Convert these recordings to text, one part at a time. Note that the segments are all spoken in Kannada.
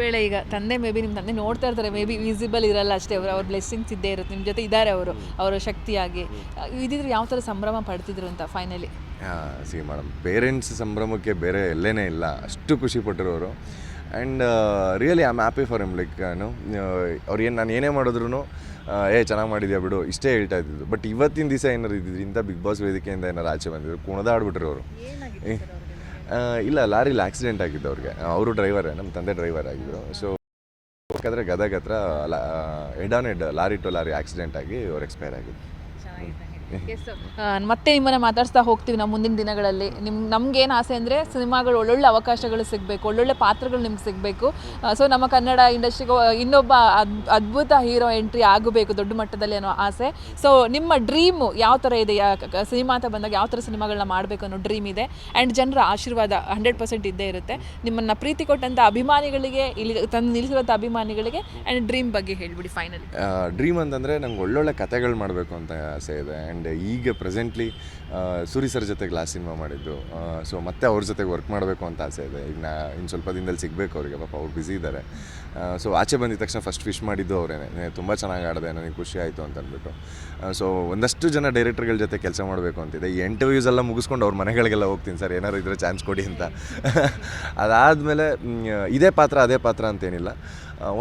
ವೇಳೆ ಈಗ ತಂದೆ ಮೇ ಬಿ ನಿಮ್ಮ ತಂದೆ ನೋಡ್ತಾ ಇರ್ತಾರೆ ಮೇ ಬಿ ವಿಸಿಬಲ್ ಇರಲ್ಲ ಅಷ್ಟೇ ಅವರು ಅವ್ರ ಬ್ಲೆಸ್ಸಿಂಗ್ಸ್ ಇದ್ದೇ ಇರುತ್ತೆ. ನಿಮ್ಮ ಜೊತೆ ಇದ್ದಾರೆ ಅವರು ಅವರ ಶಕ್ತಿಯಾಗಿ. ಇದಿದ್ರೆ ಯಾವ ಥರ ಸಂಭ್ರಮ ಪಡ್ತಿದ್ರು ಅಂತ ಫೈನಲಿ ಸಿ ಮೇಡಮ್ ಪೇರೆಂಟ್ಸ್ ಸಂಭ್ರಮಕ್ಕೆ ಬೇರೆ ಎಲ್ಲೇನೇ ಇಲ್ಲ. ಅಷ್ಟು ಖುಷಿ ಪಟ್ಟಿರೋರು. And really I am happy for him like ನಾನು ಅವ್ರು ಏನು ನಾನು ಏನೇ ಮಾಡಿದ್ರು ಏ ಚೆನ್ನಾಗಿ ಮಾಡಿದ್ಯಾ ಬಿಡು. ಇಷ್ಟೇ ಹೇಳ್ತಾ ಇದ್ದಿದ್ದು. ಬಟ್ ಇವತ್ತಿನ ದಿವಸ ಏನಾರು ಇದ್ದಿದ್ದು ಇಂಥ ಬಿಗ್ ಬಾಸ್ ವೇದಿಕೆಯಿಂದ ಏನಾರು ಆಚೆ ಬಂದಿದ್ರು ಕುಣದಾಡ್ಬಿಟ್ರು ಅವರು? ಇಲ್ಲ, ಲಾರಿಲಿ ಆಕ್ಸಿಡೆಂಟ್ ಆಗಿದ್ದು ಅವ್ರಿಗೆ. ಅವರು ಡ್ರೈವರೇ ನಮ್ಮ ತಂದೆ ಡ್ರೈವರ್ ಆಗಿದ್ದರು ಸೊ ಯಾಕಂದರೆ ಗದಗ ಹತ್ರ head on head lorry to lorry accident ಆಗಿ ಅವ್ರು ಎಕ್ಸ್ಪೈರ್ ಆಗಿದ್ದು ಮತ್ತೆ ನಿಮ್ಮನ್ನ ಮಾತಾಡ್ಸ್ತಾ ಹೋಗ್ತೀವಿ ನಾವು ಮುಂದಿನ ದಿನಗಳಲ್ಲಿ. ನಿಮ್ ನಮ್ಗೇನು ಆಸೆ ಅಂದರೆ ಸಿನಿಮಾಗಳು ಒಳ್ಳೊಳ್ಳೆ ಅವಕಾಶಗಳು ಸಿಗಬೇಕು ಒಳ್ಳೊಳ್ಳೆ ಪಾತ್ರಗಳು ನಿಮ್ಗೆ ಸಿಗಬೇಕು. ಸೊ ನಮ್ಮ ಕನ್ನಡ ಇಂಡಸ್ಟ್ರಿಗೆ ಇನ್ನೊಬ್ಬ ಅದ್- ಅದ್ಭುತ ಹೀರೋ ಎಂಟ್ರಿ ಆಗಬೇಕು ದೊಡ್ಡ ಮಟ್ಟದಲ್ಲಿ ಅನ್ನೋ ಆಸೆ. ಸೊ ನಿಮ್ಮ ಡ್ರೀಮು ಯಾವ ಥರ ಇದೆ? ಯಾ- ಕ- ಕ- ಸಿನಿಮಾ ಅಂತ ಬಂದಾಗ ಯಾವ ಥರ ಸಿನಿಮಾಗಳನ್ನ ಮಾಡಬೇಕು ಅನ್ನೋ ಡ್ರೀಮ್ ಇದೆ? ಆ್ಯಂಡ್ ಜನರ ಆಶೀರ್ವಾದ ಹಂಡ್ರೆಡ್ ಪರ್ಸೆಂಟ್ ಇದ್ದೇ ಇರುತ್ತೆ. ನಿಮ್ಮನ್ನು ಪ್ರೀತಿ ಕೊಟ್ಟಂಥ ಅಭಿಮಾನಿಗಳಿಗೆ ಇಲ್ಲಿ ತಂದು ನಿಲ್ಲಿಸಿರೋಂಥ ಅಭಿಮಾನಿಗಳಿಗೆ ಆ್ಯಂಡ್ ಡ್ರೀಮ್ ಬಗ್ಗೆ ಹೇಳ್ಬಿಡಿ ಫೈನಲಿ ಡ್ರೀಮ್ ಅಂತಂದರೆ ನಂಗೆ ಒಳ್ಳೊಳ್ಳೆ ಕತೆಗಳು ಮಾಡಬೇಕು ಅಂತ ಆಸೆ ಇದೆ. ಆ್ಯಂಡ್ ಈಗ ಪ್ರೆಸೆಂಟ್ಲಿ ಸೂರಿ ಸರ್ ಜೊತೆ ಲಾಸ್ಟ್ ಸಿನಿಮಾ ಮಾಡಿದ್ದು. ಸೊ ಮತ್ತೆ ಅವ್ರ ಜೊತೆಗೆ ವರ್ಕ್ ಮಾಡಬೇಕು ಅಂತ ಆಸೆ ಇದೆ. ಈಗ ನಾ ಇನ್ನು ಸ್ವಲ್ಪ ದಿನದಲ್ಲಿ ಸಿಗಬೇಕು ಅವರಿಗೆ. ಪಾಪ ಅವ್ರು ಬ್ಯುಸಿ ಇದ್ದಾರೆ ಸೊ ಆಚೆ ಬಂದಿದ ತಕ್ಷಣ ಫಸ್ಟ್ ಫಿಶ್ ಮಾಡಿದ್ದು ಅವರೇನೆ. ತುಂಬ ಚೆನ್ನಾಗಿ ಆಡಿದೆ, ನನಗೆ ಖುಷಿ ಆಯಿತು ಅಂತ ಅಂದ್ಬಿಟ್ಟು ಸೊ ಒಂದಷ್ಟು ಜನ ಡೈರೆಕ್ಟರ್ಗಳ ಜೊತೆ ಕೆಲಸ ಮಾಡಬೇಕು ಅಂತಿದೆ. ಈ ಇಂಟರ್ವ್ಯೂಸ್ ಎಲ್ಲ ಮುಗಿಸ್ಕೊಂಡು ಅವ್ರ ಮನೆಗಳಿಗೆಲ್ಲ ಹೋಗ್ತೀನಿ ಸರ್. ಏನಾರು ಇದ್ರೆ ಚಾನ್ಸ್ ಕೊಡಿ ಅಂತ. ಅದಾದಮೇಲೆ ಇದೇ ಪಾತ್ರ, ಅದೇ ಪಾತ್ರ ಅಂತೇನಿಲ್ಲ.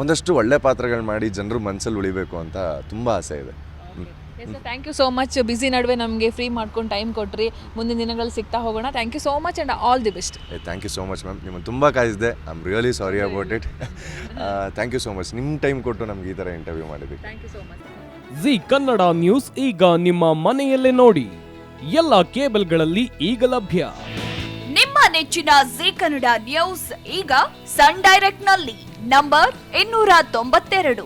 ಒಂದಷ್ಟು ಒಳ್ಳೆ ಪಾತ್ರಗಳು ಮಾಡಿ ಜನರು ಮನಸ್ಸಲ್ಲಿ ಉಳಿಬೇಕು ಅಂತ ತುಂಬ ಆಸೆ ಇದೆ. Thank you so much busy ನಡುವೆ ನಮಗೆ ಫ್ರೀ ಮಾಡ್ಕೊಂಡು ಟೈಮ್ ಕೊಟ್ರಿ. ಮುಂದಿನ ದಿನಗಳಲ್ಲಿ ಸಿಗ್ತಾ ಹೋಗೋಣ. Thank you so much and all the best thank you so much ma'am ನಿಮ್ಮನ್ನು ತುಂಬ ಕಾಯಿಸಿದೆ I am really sorry about it thank you so much ನಿಮ್ಮ ಟೈಮ್ ಕೊಟ್ಟು ನಮ್ಗೆ ಈ ಥರ ಇಂಟರ್ವ್ಯೂ ಮಾಡಿದ್ವಿ thank you so much Zee Kannada news ಈಗ ನಿಮ್ಮ ಮನೆಯಲ್ಲೇ ನೋಡಿ. ಎಲ್ಲ ಕೇಬಲ್ಗಳಲ್ಲಿ ಈಗ ಲಭ್ಯ. ನಿಮ್ಮ ನೆಚ್ಚಿನ ಜಿ ಕನ್ನಡ ನ್ಯೂಸ್ ಈಗ ಸನ್ ಡೈರೆಕ್ಟ್ನಲ್ಲಿ. ನಂಬರ್ ಇನ್ನೂರ ತೊಂಬತ್ತೆರಡು.